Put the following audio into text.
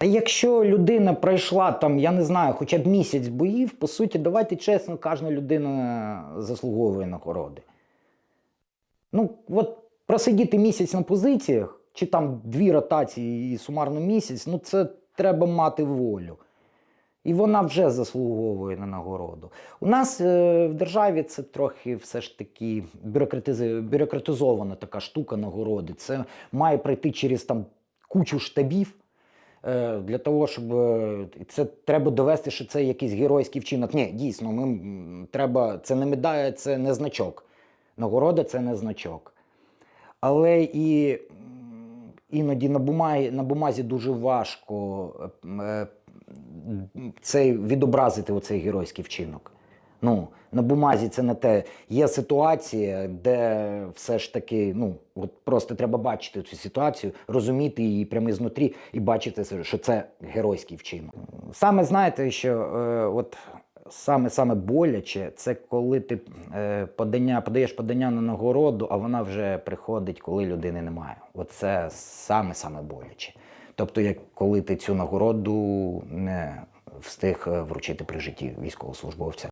Та якщо людина пройшла там, я не знаю, хоча б місяць боїв, по суті, давайте чесно, кожна людина заслуговує нагороди. Ну, от просидіти місяць на позиціях, чи там дві ротації і сумарно місяць, ну це треба мати волю. І вона вже заслуговує на нагороду. У нас е, в державі це трохи все ж таки бюрократизована така штука нагороди. Це має пройти через там кучу штабів. Е, Для того, щоб е, це треба довести, що це якийсь геройський вчинок. Ні, дійсно, ми треба. Це не медаль, це не значок. Нагорода це не значок. Але і іноді на бумазі, на бумазі дуже важко е, цей, відобразити оцей геройський вчинок. Ну, на бумазі це не те. Є ситуація, де все ж таки, ну, от просто треба бачити цю ситуацію, розуміти її прямо знутрі і бачити, що це геройський вчинок. Саме знаєте, що е, от саме саме боляче, це коли ти е, подання, подаєш подання на нагороду, а вона вже приходить, коли людини немає. Оце саме саме боляче. Тобто, як коли ти цю нагороду не встиг е, вручити при житті військовослужбовця.